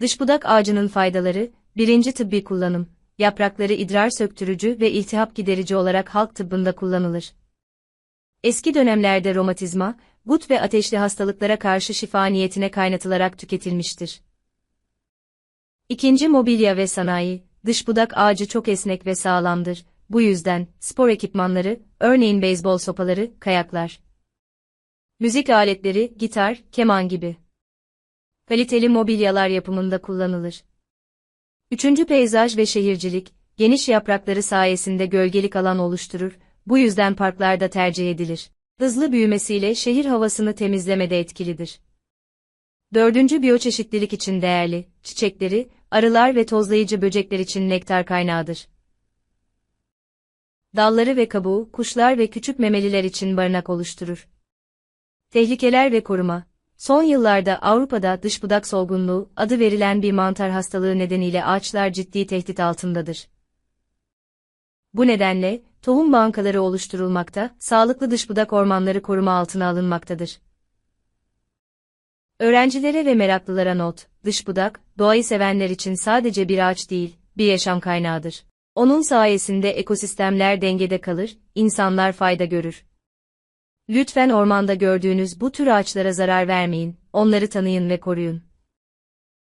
Dışbudak ağacının faydaları, birinci tıbbi kullanım, yaprakları idrar söktürücü ve iltihap giderici olarak halk tıbbında kullanılır. Eski dönemlerde romatizma, gut ve ateşli hastalıklara karşı şifa niyetine kaynatılarak tüketilmiştir. İkinci mobilya ve sanayi, dışbudak ağacı çok esnek ve sağlamdır. Bu yüzden, spor ekipmanları, örneğin beyzbol sopaları, kayaklar, müzik aletleri, gitar, keman gibi kaliteli mobilyalar yapımında kullanılır. Üçüncü peyzaj ve şehircilik, geniş yaprakları sayesinde gölgelik alan oluşturur, bu yüzden parklarda tercih edilir. Hızlı büyümesiyle şehir havasını temizlemede etkilidir. Dördüncü biyoçeşitlilik için değerli, çiçekleri, arılar ve tozlayıcı böcekler için nektar kaynağıdır. Dalları ve kabuğu, kuşlar ve küçük memeliler için barınak oluşturur. Tehlikeler ve koruma Son yıllarda Avrupa'da dışbudak solgunluğu adı verilen bir mantar hastalığı nedeniyle ağaçlar ciddi tehdit altındadır. Bu nedenle, tohum bankaları oluşturulmakta, sağlıklı dışbudak ormanları koruma altına alınmaktadır. Öğrencilere ve meraklılara not, dışbudak, doğayı sevenler için sadece bir ağaç değil, bir yaşam kaynağıdır. Onun sayesinde ekosistemler dengede kalır, insanlar fayda görür. Lütfen ormanda gördüğünüz bu tür ağaçlara zarar vermeyin, onları tanıyın ve koruyun.